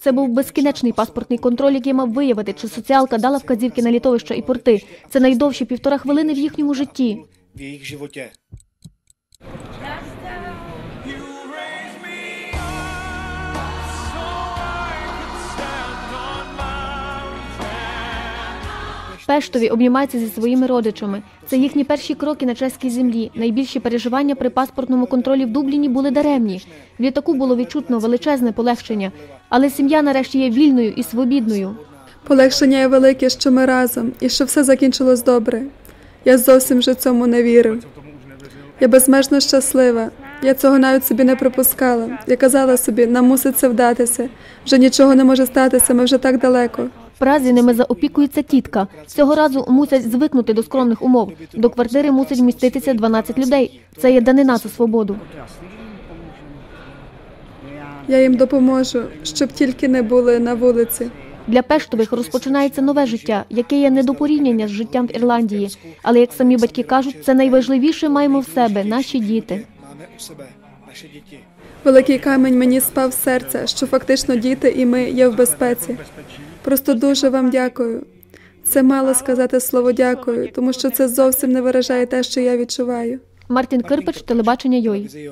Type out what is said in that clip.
Це був безкінечний паспортний контроль, який мав виявити, чи соціалка дала вказівки на літовища і порти. Це найдовші півтора хвилини в їхньому житті. Пештові обнімаються зі своїми родичами. Це їхні перші кроки на чеській землі. Найбільші переживання при паспортному контролі в Дубліні були даремні. В літаку було відчутно величезне полегшення, але сім'я нарешті є вільною і свобідною. Полегшення є велике, що ми разом, і що все закінчилось добре. Я зовсім вже цьому не вірив. Я безмежно щаслива. Я цього навіть собі не припускала. Я казала собі, нам мусить це вдатися. Вже нічого не може статися, ми вже так далеко. Празі ними заопікується тітка. Цього разу мусять звикнути до скромних умов. До квартири мусить вміститися 12 людей. Це є данина за свободу. Я їм допоможу, щоб тільки не були на вулиці. Для Пештових розпочинається нове життя, яке є не до порівняння з життям в Ірландії. Але як самі батьки кажуть, це найважливіше маємо в себе наші діти. Великий камінь мені спав з серця, що фактично діти і ми є в безпеці. Просто дуже вам дякую. Це мало сказати слово дякую, тому що це зовсім не виражає те, що я відчуваю. Мартін Кирпич, телебачення Йой.